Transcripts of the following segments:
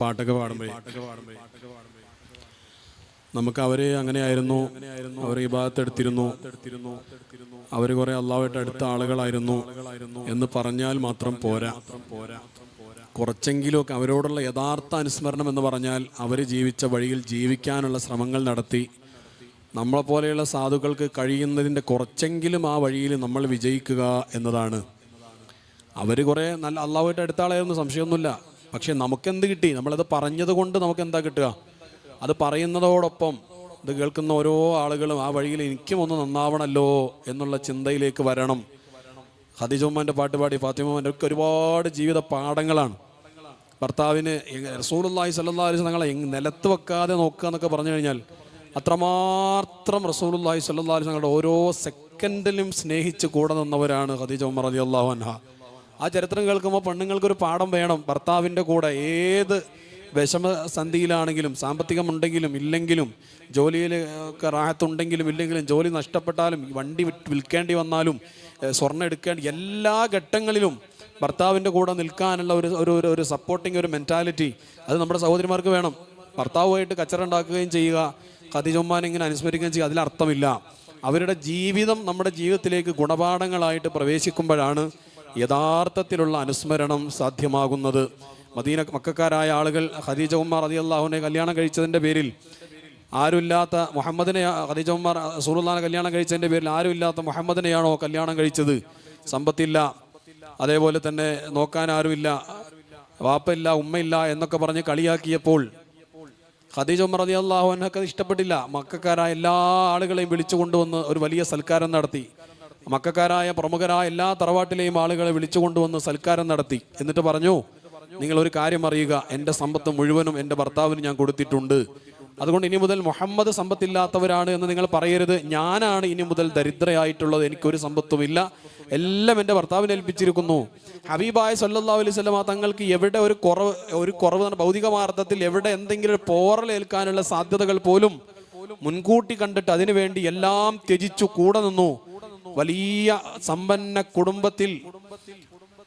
പാട്ടൊക്കെ പാടുമ്പോഴേ. നമുക്ക് അവരെ അങ്ങനെയായിരുന്നു. അവരെ ഈ ഭാഗത്തെടുത്തിരുന്നു അവർ കുറെ അള്ളാവായിട്ട് അടുത്ത ആളുകളായിരുന്നു എന്ന് പറഞ്ഞാൽ മാത്രം പോരാ. കുറച്ചെങ്കിലുമൊക്കെ അവരോടുള്ള യഥാർത്ഥ അനുസ്മരണം എന്ന് പറഞ്ഞാൽ അവർ ജീവിച്ച വഴിയിൽ ജീവിക്കാനുള്ള ശ്രമങ്ങൾ നടത്തി. നമ്മളെ പോലെയുള്ള സാധുക്കൾക്ക് കഴിയുന്നതിന്റെ കുറച്ചെങ്കിലും ആ വഴിയിൽ നമ്മൾ വിജയിക്കുക എന്നതാണ്. അവർ കുറേ നല്ല അള്ളാവായിട്ട് അടുത്ത ആളായിരുന്നു സംശയമൊന്നുമില്ല. പക്ഷെ നമുക്കെന്ത് കിട്ടി? നമ്മളത് പറഞ്ഞത് കൊണ്ട് നമുക്ക് എന്താ കിട്ടുക? അത് പറയുന്നതോടൊപ്പം ഇത് കേൾക്കുന്ന ഓരോ ആളുകളും ആ വഴിയിൽ എനിക്കും ഒന്ന് നന്നാവണല്ലോ എന്നുള്ള ചിന്തയിലേക്ക് വരണം. ഹദിജുമ്മാന്റെ പാട്ട് പാടി ഒക്കെ ഒരുപാട് ജീവിത പാഠങ്ങളാണ്. ഭർത്താവിന് റസൂലുള്ളാഹി സ്വല്ലല്ലാഹി അലൈഹി തങ്ങളെ നിലത്ത് വെക്കാതെ നോക്കുക എന്നൊക്കെ പറഞ്ഞു കഴിഞ്ഞാൽ അത്രമാത്രം റസൂലുള്ളാഹി സ്വല്ലല്ലാഹി അലൈഹി തങ്ങളുടെ ഓരോ സെക്കൻഡിലും സ്നേഹിച്ച് കൂടെ നിന്നവരാണ് ഖദീജ ഉമ്മർ അള്ളാഹു അൻഹ. ആ ചരിത്രം കേൾക്കുമ്പോൾ പെണ്ണുങ്ങൾക്കൊരു പാഠം വേണം. ഭർത്താവിന്റെ കൂടെ ഏത് വിഷമസന്ധിയിലാണെങ്കിലും സാമ്പത്തികമുണ്ടെങ്കിലും ഇല്ലെങ്കിലും ജോലിയിൽ റാഹത്തുണ്ടെങ്കിലും ഇല്ലെങ്കിലും ജോലി നഷ്ടപ്പെട്ടാലും വണ്ടി വിൽക്കേണ്ടി വന്നാലും സ്വർണം എടുക്കേണ്ടി എല്ലാ ഘട്ടങ്ങളിലും ഭർത്താവിന്റെ കൂടെ നിൽക്കാനുള്ള ഒരു ഒരു ഒരു- സപ്പോർട്ടിങ് ഒരു മെന്റാലിറ്റി അത് നമ്മുടെ സഹോദരിമാർക്ക് വേണം. ഭർത്താവുമായിട്ട് കച്ചറ ഉണ്ടാക്കുകയും ചെയ്യുക ഖദീജുമ്മാൻ ഇങ്ങനെ അനുസ്മരിക്കുകയും ചെയ്യുക അതിലർത്ഥമില്ല അവരുടെ ജീവിതം നമ്മുടെ ജീവിതത്തിലേക്ക് ഗുണപാഠങ്ങളായിട്ട് പ്രവേശിക്കുമ്പോഴാണ് യഥാർത്ഥത്തിലുള്ള അനുസ്മരണം സാധ്യമാകുന്നത്. മദീന മക്കാരായ ആളുകൾ ഖദീജ ഉമ്മർ അതി അള്ളാഹുവിനെ കല്യാണം കഴിച്ചതിന്റെ പേരിൽ ആരുമില്ലാത്ത മുഹമ്മദിനെ ഖദീജ ഉമ്മർ സൂറുല്ലാനെ കല്യാണം കഴിച്ചതിന്റെ പേരിൽ ആരുമില്ലാത്ത മുഹമ്മദിനെയാണോ കല്യാണം കഴിച്ചത്? സമ്പത്തില്ല. അതേപോലെ തന്നെ നോക്കാൻ ആരുമില്ല. വാപ്പയില്ല ഉമ്മയില്ല എന്നൊക്കെ പറഞ്ഞ് കളിയാക്കിയപ്പോൾ ഖദീജ ഉമർ റതി അള്ളാഹുവിനൊക്കെ ഇഷ്ടപ്പെട്ടില്ല. മക്കാരായ എല്ലാ ആളുകളെയും വിളിച്ചു കൊണ്ടുവന്ന് ഒരു വലിയ സൽക്കാരം നടത്തി. മക്കാരായ പ്രമുഖരായ എല്ലാ തറവാട്ടിലെയും ആളുകളെ വിളിച്ചു കൊണ്ടുവന്ന് സൽക്കാരം നടത്തി. എന്നിട്ട് പറഞ്ഞു നിങ്ങൾ ഒരു കാര്യം അറിയുക എന്റെ സമ്പത്ത് മുഴുവനും എന്റെ ഭർത്താവിന് ഞാൻ കൊടുത്തിട്ടുണ്ട്. അതുകൊണ്ട് ഇനി മുതൽ മുഹമ്മദ് സമ്പത്തില്ലാത്തവരാണ് എന്ന് നിങ്ങൾ പറയരുത്. ഞാനാണ് ഇനി മുതൽ ദരിദ്രയായിട്ടുള്ളത് എനിക്കൊരു സമ്പത്തുമില്ല. എല്ലാം എന്റെ ഭർത്താവിനെ ഏൽപ്പിച്ചിരിക്കുന്നു. ഹബീബായ സല്ലാ അലൈഹി തങ്ങൾക്ക് എവിടെ ഒരു കുറവ് ഒരു കുറവ് ഭൗതികമാർത്ഥത്തിൽ എവിടെ എന്തെങ്കിലും ഒരു പോറൽ ഏൽക്കാനുള്ള സാധ്യതകൾ പോലും മുൻകൂട്ടി കണ്ടിട്ട് അതിനുവേണ്ടി എല്ലാം ത്യജിച്ചു കൂടെ നിന്നു. വലിയ സമ്പന്ന കുടുംബത്തിൽ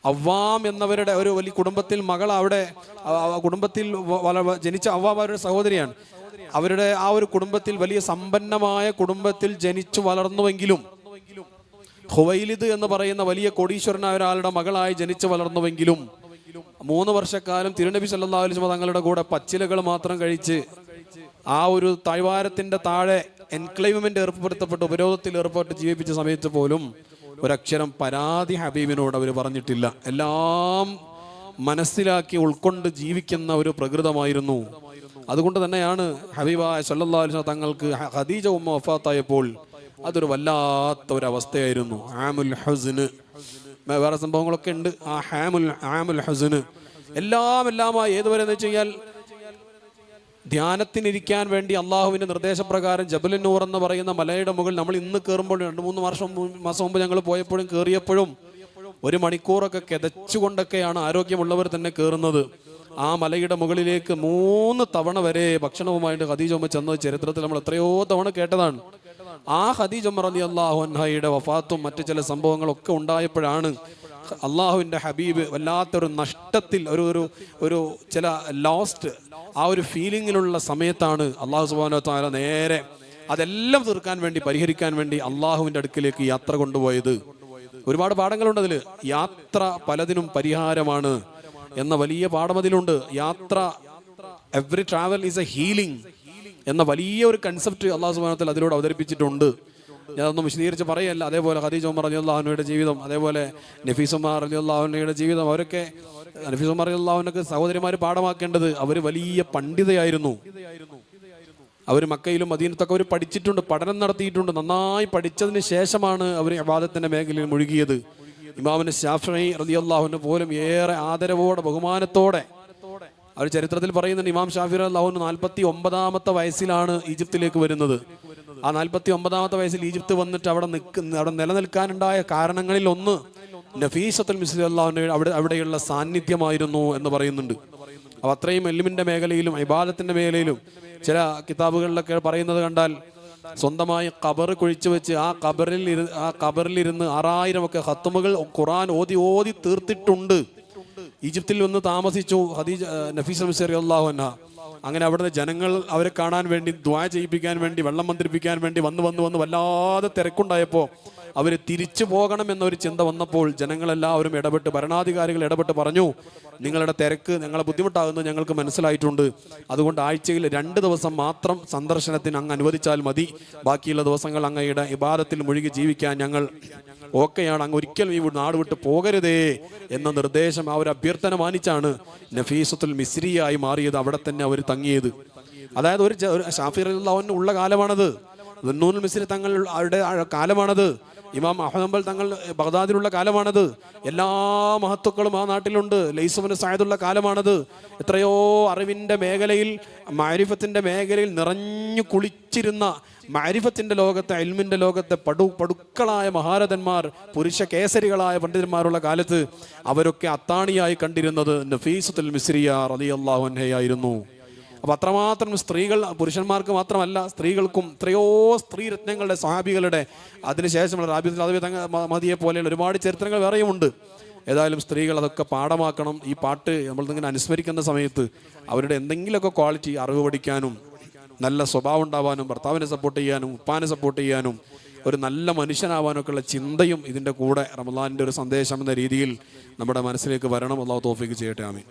അവ്വാം എന്നവരുടെ ഒരു വലിയ കുടുംബത്തിൽ മകൾ അവിടെ കുടുംബത്തിൽ ജനിച്ച അവ്വാം അവരുടെ സഹോദരിയാണ്. അവരുടെ ആ ഒരു കുടുംബത്തിൽ വലിയ സമ്പന്നമായ കുടുംബത്തിൽ ജനിച്ചു വളർന്നുവെങ്കിലും ഹുവൈലിദ് എന്ന് പറയുന്ന വലിയ കോടീശ്വരനായ ഒരാളുടെ മകളായി ജനിച്ചു വളർന്നുവെങ്കിലും മൂന്ന് വർഷക്കാലം തിരുനബി സല്ലാ അലിസ്മ തങ്ങളുടെ കൂടെ പച്ചിലകൾ മാത്രം കഴിച്ച് ആ ഒരു താഴ്വാരത്തിന്റെ താഴെ എൻക്ലൈവ്മെന്റ് ഏർപ്പെടുത്തപ്പെട്ട് ഉപരോധത്തിൽ ഏർപ്പെട്ട് ജീവിപ്പിച്ച സമയത്ത് പോലും ഒരക്ഷരം പരാതി ഹബീബിനോട് അവർ പറഞ്ഞിട്ടില്ല. എല്ലാം മനസ്സിലാക്കി ഉൾക്കൊണ്ട് ജീവിക്കുന്ന ഒരു പ്രകൃതമായിരുന്നു. അതുകൊണ്ട് തന്നെയാണ് ഹബീബായ അലൈഹി തങ്ങൾക്ക് ഖദീജ ഉമ്മ വഫാത്തായപ്പോൾ അതൊരു വല്ലാത്ത ഒരു അവസ്ഥയായിരുന്നു ആമുൽ ഹസന് വേറെ സംഭവങ്ങളൊക്കെ ഉണ്ട്. ആ ഹാമുൽ ആമുൽ ഹസന് എല്ലാം എല്ലാമായി ഏതുവരെ എന്ന് വെച്ച് കഴിഞ്ഞാൽ ധ്യാനത്തിനിരിക്കാൻ വേണ്ടി അള്ളാഹുവിന്റെ നിർദ്ദേശപ്രകാരം ജബലുന്നൂർ എന്ന് പറയുന്ന മലയുടെ മുകളിൽ നമ്മൾ ഇന്ന് കയറുമ്പോൾ രണ്ട് മൂന്ന് വർഷം മാസം മുമ്പ് ഞങ്ങൾ പോയപ്പോഴും കയറിയപ്പോഴും ഒരു മണിക്കൂറൊക്കെ കിതച്ചുകൊണ്ടൊക്കെയാണ് ആരോഗ്യമുള്ളവർ തന്നെ കയറുന്നത്. ആ മലയുടെ മുകളിലേക്ക് മൂന്ന് തവണ വരെ ഭക്ഷണവുമായിട്ട് ഖദീജ ഉമ്മ ചെന്നത് ചരിത്രത്തിൽ നമ്മൾ എത്രയോ തവണ കേട്ടതാണ്. ആ ഖദീജ ഉമ്മർ അലി അള്ളാഹു അൻഹയുടെ വഫാത്തും മറ്റു ചില സംഭവങ്ങളൊക്കെ ഉണ്ടായപ്പോഴാണ് അള്ളാഹുവിന്റെ ഹബീബ് വല്ലാത്തൊരു നഷ്ടത്തിൽ ഒരു ഒരു ഒരു ചില ലോസ്റ്റ് ആ ഒരു ഫീലിങ്ങിലുള്ള സമയത്താണ് അള്ളാഹു സുബാനോ താല നേരെ അതെല്ലാം തീർക്കാൻ വേണ്ടി പരിഹരിക്കാൻ വേണ്ടി അള്ളാഹുവിന്റെ അടുക്കിലേക്ക് യാത്ര കൊണ്ടുപോയത്. ഒരുപാട് പാഠങ്ങളുണ്ട് അതിൽ യാത്ര പലതിനും പരിഹാരമാണ് എന്ന വലിയ പാഠം അതിലുണ്ട്. യാത്ര every travel is a healing എന്ന വലിയ ഒരു കൺസെപ്റ്റ് അള്ളാഹു സുബാനത്തിൽ അതിലൂടെ അവതരിപ്പിച്ചിട്ടുണ്ട്. ഞാനൊന്നും വിശദീകരിച്ച് പറയല്ല. അതേപോലെ ഹദീജ് ഉമർ അലി അള്ളാഹുനയുടെ ജീവിതം അതേപോലെ നഫീസ് ഉമാർ അലി അള്ളാഹുനയുടെ ജീവിതം അവരൊക്കെ അള്ളാഹുനൊക്കെ സഹോദരിമാർ പാഠമാക്കേണ്ടത് അവർ വലിയ പണ്ഡിതയായിരുന്നു. അവർ മക്കയിലും മദീനത്തൊക്കെ അവർ പഠിച്ചിട്ടുണ്ട് പഠനം നടത്തിയിട്ടുണ്ട്. നന്നായി പഠിച്ചതിന് ശേഷമാണ് അവർ അബാദത്തിന്റെ മേഖലയിൽ മുഴുകിയത്. ഇമാമിന് ഷാഫി റതി പോലും ഏറെ ആദരവോടെ ബഹുമാനത്തോടെ അവർ ചരിത്രത്തിൽ പറയുന്നുണ്ട് ഇമാം ഷാഫി അള്ളാഹുന് നാൽപ്പത്തി ഒമ്പതാമത്തെ വയസ്സിലാണ് ഈജിപ്തിലേക്ക് വരുന്നത്. ആ നാൽപ്പത്തി ഒമ്പതാമത്തെ വയസ്സിൽ ഈജിപ്ത് വന്നിട്ട് അവിടെ നിൽക്കുന്ന അവിടെ നിലനിൽക്കാനുണ്ടായ കാരണങ്ങളിൽ ഒന്ന് നഫീസത്തുൽ മിസ്ലി അവിടെ അവിടെയുള്ള സാന്നിധ്യമായിരുന്നു എന്ന് പറയുന്നുണ്ട്. അപ്പോൾ അത്രയും എല്ലിമിന്റെ മേഖലയിലും ഇബാദത്തിന്റെ മേഖലയിലും ചില കിതാബുകളിലൊക്കെ പറയുന്നത് കണ്ടാൽ സ്വന്തമായി ഖബർ കുഴിച്ചു വെച്ച് ആ ഖബറിൽ ഇരു ആ ഖബറിലിരുന്ന് ആറായിരം ഒക്കെ ഹത്തുമുകൾ ഖുറാൻ ഓതി ഓതി തീർത്തിട്ടുണ്ട്. ഈജിപ്തിൽ വന്ന് താമസിച്ചു ഹദീജ നഫീസ് മിസറി അള്ളാഹു അന്ന അങ്ങനെ അവിടുത്തെ ജനങ്ങൾ അവരെ കാണാൻ വേണ്ടി ദ്വാ ചെയ്യിപ്പിക്കാൻ വേണ്ടി വെള്ളം മന്ത്രിപ്പിക്കാൻ വേണ്ടി വന്ന് വന്ന് വന്ന് വല്ലാതെ തിരക്കുണ്ടായപ്പോൾ അവർ തിരിച്ചു പോകണം എന്നൊരു ചിന്ത വന്നപ്പോൾ ജനങ്ങളെല്ലാവരും ഇടപെട്ട് ഭരണാധികാരികൾ ഇടപെട്ട് പറഞ്ഞു നിങ്ങളുടെ തിരക്ക് ഞങ്ങളെ ബുദ്ധിമുട്ടാകുന്നത് ഞങ്ങൾക്ക് മനസ്സിലായിട്ടുണ്ട്. അതുകൊണ്ട് ആഴ്ചയിൽ രണ്ട് ദിവസം മാത്രം സന്ദർശനത്തിന് അങ്ങ് അനുവദിച്ചാൽ മതി. ബാക്കിയുള്ള ദിവസങ്ങൾ അങ്ങയുടെ ഇബാദത്തിൽ മുഴുകി ജീവിക്കാൻ ഞങ്ങൾ ഓക്കെയാണ്. അങ്ങ് ഒരിക്കലും ഈ നാട് വിട്ട് പോകരുതേ എന്ന നിർദ്ദേശം ആ അഭ്യർത്ഥന മാനിച്ചാണ് നഫീസത്തുൽ മിസ്രിയായി മാറിയത് അവിടെ തന്നെ അവർ തങ്ങിയത്. അതായത് ഒരു ഷാഫിറുള്ള ഉള്ള കാലമാണത്. ദുന്നൂൽ മിസ്രി ആ കാലമാണത്. ഇമാം അഹമ്മൽ തങ്ങൾ ബഗ്ദാദിലുള്ള കാലമാണത്. എല്ലാ മഹത്വക്കളും ആ നാട്ടിലുണ്ട്. ലൈസുബിന് സായതുള്ള കാലമാണത്. എത്രയോ അറിവിന്റെ മേഖലയിൽ മാരിഫത്തിന്റെ മേഖലയിൽ നിറഞ്ഞു കുളിച്ചിരുന്ന മാരിഫത്തിന്റെ ലോകത്തെ അൽമിന്റെ ലോകത്തെ പടു പടുക്കളായ മഹാരഥന്മാർ പുരുഷ കേസരികളായ പണ്ഡിതന്മാരുള്ള കാലത്ത് അവരൊക്കെ അത്താണിയായി കണ്ടിരുന്നത് നഫീസത്തുൽ മിസ്രിയ റളിയല്ലാഹു അൻഹയായിരുന്നു അപ്പൊ അത്രമാത്രം സ്ത്രീകൾ പുരുഷന്മാർക്ക് മാത്രമല്ല സ്ത്രീകൾക്കും എത്രയോ സ്ത്രീ രത്നങ്ങളുടെ സഹാബികളുടെ അതിനുശേഷമുള്ള റാബിദ് അദബി തങ്ങ മതിയെ പോലെയുള്ള ഒരുപാട് ചരിത്രങ്ങൾ വേറെയുമുണ്ട്. ഏതായാലും സ്ത്രീകൾ അതൊക്കെ പാഠമാക്കണം. ഈ പാട്ട് നമ്മൾ ഇങ്ങനെ അനുസ്മരിക്കുന്ന സമയത്ത് അവരുടെ എന്തെങ്കിലുമൊക്കെ ക്വാളിറ്റി അറിവ് പഠിക്കാനും നല്ല സ്വഭാവം ഉണ്ടാവാനും ഭർത്താവിനെ സപ്പോർട്ട് ചെയ്യാനും ഉപ്പാനെ സപ്പോർട്ട് ചെയ്യാനും ഒരു നല്ല മനുഷ്യനാവാനൊക്കെ ഉള്ള ചിന്തയും ഇതിന്റെ കൂടെ റമദാനിന്റെ ഒരു സന്ദേശം എന്ന രീതിയിൽ നമ്മുടെ മനസ്സിലേക്ക് വരണം. അള്ളാഹു തോഫിക്ക് ചെയ്യട്ടെ. ആമീൻ.